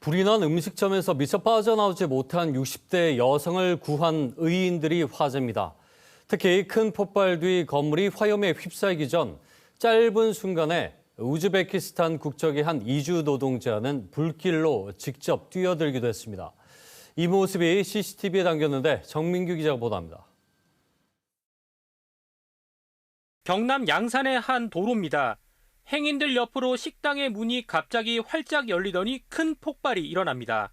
불이 난 음식점에서 미처 빠져나오지 못한 60대 여성을 구한 의인들이 화제입니다. 특히 큰 폭발 뒤 건물이 화염에 휩싸이기 전 짧은 순간에 우즈베키스탄 국적의 한 이주 노동자는 불길로 직접 뛰어들기도 했습니다. 이 모습이 CCTV에 담겼는데 정민규 기자가 보도합니다. 경남 양산의 한 도로입니다. 행인들 옆으로 식당의 문이 갑자기 활짝 열리더니 큰 폭발이 일어납니다.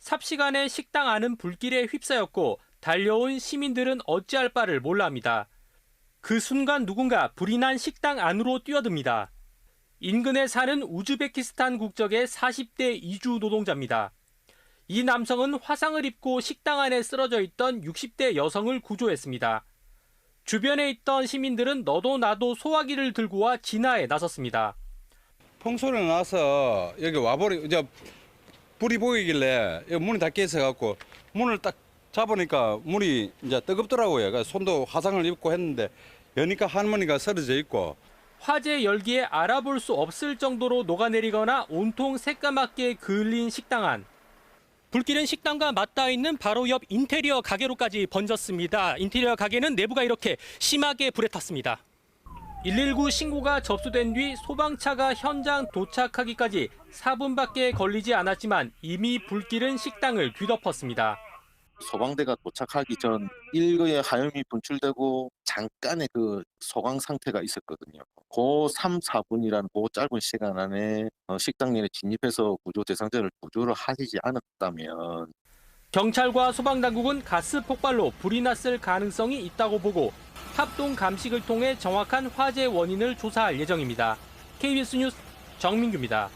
삽시간에 식당 안은 불길에 휩싸였고 달려온 시민들은 어찌할 바를 몰라 합니다. 그 순간 누군가 불이 난 식당 안으로 뛰어듭니다. 인근에 사는 우즈베키스탄 국적의 40대 이주 노동자입니다. 이 남성은 화상을 입고 식당 안에 쓰러져 있던 60대 여성을 구조했습니다. 주변에 있던 시민들은 너도 나도 소화기를 들고 와 진화에 나섰습니다. 풍소리 나서 여기 와버리 이제 불이 보이길래 문이 닫혀 있어 갖고 문을 딱 잡으니까 문이 이제 뜨겁더라고요. 손도 화상을 입고 했는데 여니까 할머니가 쓰러져 있고 화재 열기에 알아볼 수 없을 정도로 녹아내리거나 온통 새까맣게 그을린 식당 안. 불길은 식당과 맞닿아 있는 바로 옆 인테리어 가게로까지 번졌습니다. 인테리어 가게는 내부가 이렇게 심하게 불에 탔습니다. 119 신고가 접수된 뒤 소방차가 현장 도착하기까지 4분밖에 걸리지 않았지만 이미 불길은 식당을 뒤덮었습니다. 소방대가 도착하기 전 일거에 하염이 분출되고 잠깐의 그 소강 상태가 있었거든요. 그 3, 4분이라는 그 짧은 시간 안에 어, 식당 내에 진입해서 구조 대상자를 구조를 하시지 않았다면 경찰과 소방당국은 가스 폭발로 불이 났을 가능성이 있다고 보고 합동 감식을 통해 정확한 화재 원인을 조사할 예정입니다. KBS 뉴스 정민규입니다.